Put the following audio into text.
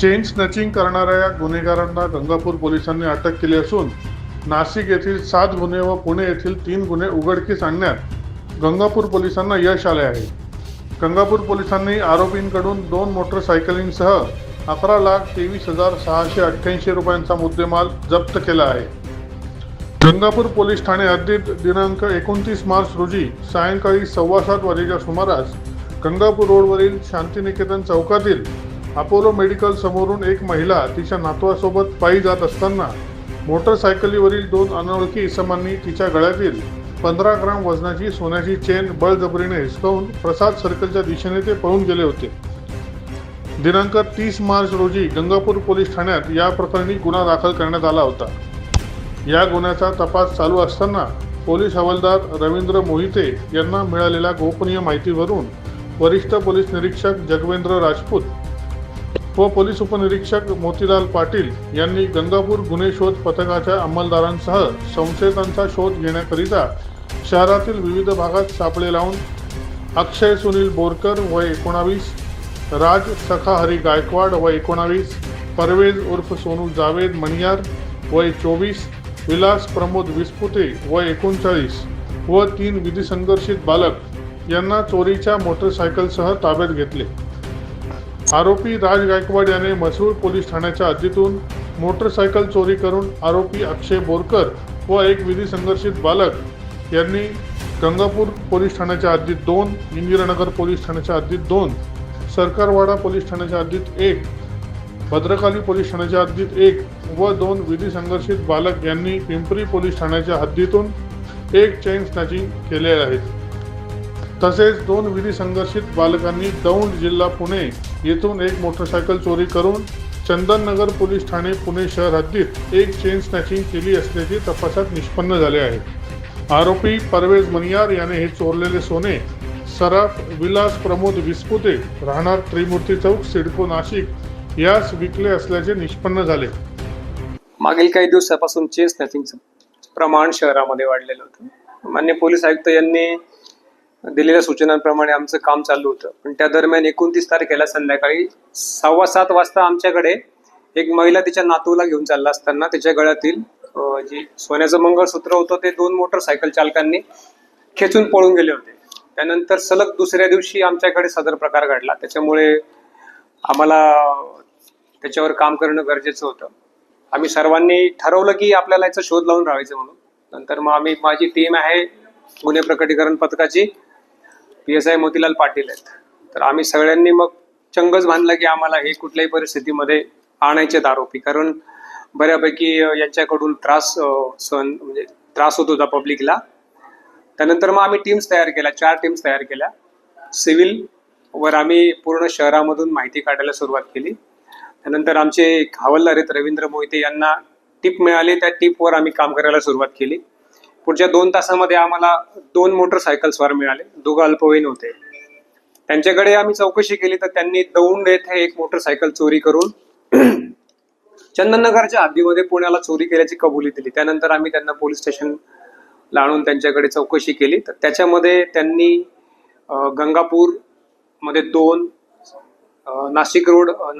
Chain snatching करणाऱ्या या गुन्हेगारांना गंगापूर पोलिसांनी अटक केली असून नाशिक येथील सात गुन्हे व पुणे येथील तीन गुन्हे उघडकीस आणण्यात गंगापूर पोलिसांना यश आले आहे. गंगापूर पोलिसांनी आरोपींकडून दोन मोटरसायकलींसह अकरा लाख तेवीस हजार सहाशे अठ्ठ्याऐंशी रुपयांचा मुद्देमाल जप्त केला आहे. गंगापूर पोलीस ठाणे हद्दीत दिनांक एकोणतीस मार्च रोजी सायंकाळी सव्वा सात वाजेच्या सुमारास गंगापूर रोडवरील शांतिनिकेतन चौकातील अपोलो मेडिकल समोरून एक महिला तिच्या नातवासोबत पायी जात असताना मोटरसायकलीवरील दोन अनोळखी इसमांनी तिच्या गळ्यातील पंधरा ग्राम वजनाची सोन्याची चेन बळजबरीने हिसकावून प्रसाद सर्कलच्या दिशेने ते पळून गेले होते. दिनांक तीस मार्च रोजी गंगापूर पोलीस ठाण्यात या प्रकरणी गुन्हा दाखल करण्यात आला होता. या गुन्ह्याचा तपास चालू असताना पोलीस हवालदार रवींद्र मोहिते यांना मिळालेल्या गोपनीय माहितीवरून वरिष्ठ पोलीस निरीक्षक जगवेंद्र राजपूत व पोलीस उपनिरीक्षक मोतीलाल पाटील यांनी गंगापूर गुन्हे शोध पथकाच्या अंमलदारांसह संशयितांचा शोध घेण्याकरिता शहरातील विविध भागात सापळे लावून अक्षय सुनील बोरकर वय एकोणावीस राज सखा हरी गायकवाड वय एकोणावीस परवेज उर्फ सोनू जावेद मणियार वय चोवीस विलास प्रमोद विस्पुते वय एकोणचाळीस व तीन विधिसंघर्षित बालक यांना चोरीच्या मोटरसायकलसह ताब्यात घेतले. आरोपी राज गायकवाड याने म्हसरूळ पोलीस ठाण्याच्या हद्दीतून मोटरसायकल चोरी करून आरोपी अक्षय बोरकर व एक विधी संघर्षित बालक यांनी गंगापूर पोलीस ठाण्याच्या हद्दीत दोन इंदिरानगर पोलीस ठाण्याच्या हद्दीत दोन सरकारवाडा पोलीस ठाण्याच्या हद्दीत एक भद्रकाली पोलीस ठाण्याच्या हद्दीत एक व दोन विधी संघर्षित बालक यांनी पिंपरी पोलीस ठाण्याच्या हद्दीतून एक चेन स्नॅचिंग केले आहेत. तसेच दोन विधी संघर्षित बालकांनी दौंड जिल्हा पुणे येथून एक मोटरसायकल चोरी करून चंदननगर पोलीस ठाणे पुणे शहर हद्दीत एक चेन स्नॅचिंग केली असल्याचे तपासात निष्पन्न झाले आहे. आरोपी परवेज मनियार याने हे चोरलेले सोने सराफ विलास प्रमोद विस्पुते राहणार त्रिमूर्ती चौक सिडको नाशिक यास विकले असल्याचे निष्पन्न झाले. मागील काही दिवसापासून चेन स्नॅचिंगचं प्रमाण शहरामध्ये वाढलेलं होतं. मान्य पोलीस आयुक्त यांनी दिलेल्या सूचनांप्रमाणे आमचं काम चालू होतं. पण त्या दरम्यान एकोणतीस तारखेला संध्याकाळी सव्वा सात वाजता आमच्याकडे एक महिला तिच्या नातूला घेऊन चालला असताना तिच्या गळ्यातील जे जी सोन्याचं मंगळसूत्र होतं ते दोन मोटरसायकल चालकांनी खेचून पळून गेले होते. त्यानंतर सलग दुसऱ्या दिवशी आमच्याकडे सदर प्रकार घडला. त्याच्यामुळे आम्हाला त्याच्यावर काम करणं गरजेचं होतं. आम्ही सर्वांनी ठरवलं की आपल्याला याचा शोध लावून राहायचं म्हणून. नंतर मग आम्ही माझी टीम आहे गुन्हे प्रकटीकरण पथकाची. P S I Motilal Patil आहेत. तर आम्ही सगळ्यांनी मग चंगच बांधला की आम्हाला हे कुठल्याही परिस्थितीमध्ये आणायचेत आरोपी. कारण बऱ्यापैकी यांच्याकडून त्रास सहन म्हणजे त्रास होत होता पब्लिकला. त्यानंतर मग आम्ही टीम्स तयार केल्या चार टीम्स तयार केल्या. सिव्हिल वर आम्ही पूर्ण शहरामधून माहिती काढायला सुरुवात केली. त्यानंतर आमचे हवालदार आहेत रवींद्र मोहिते यांना टिप मिळाली. त्या टीपवर आम्ही काम करायला सुरुवात केली. पुढच्या दोन तासामध्ये आम्हाला दोन मोटरसायकल्सवर मिळाले. दोघं अल्पवयीन होते. त्यांच्याकडे आम्ही चौकशी केली तर त्यांनी दौंड येथे एक मोटरसायकल चोरी करून चंदननगरच्या हद्दीमध्ये पुण्याला चोरी केल्याची कबुली दिली. त्यानंतर आम्ही त्यांना पोलीस स्टेशन आणून त्यांच्याकडे चौकशी केली. तर त्याच्यामध्ये त्यांनी गंगापूरमध्ये दोन नाशिक रोड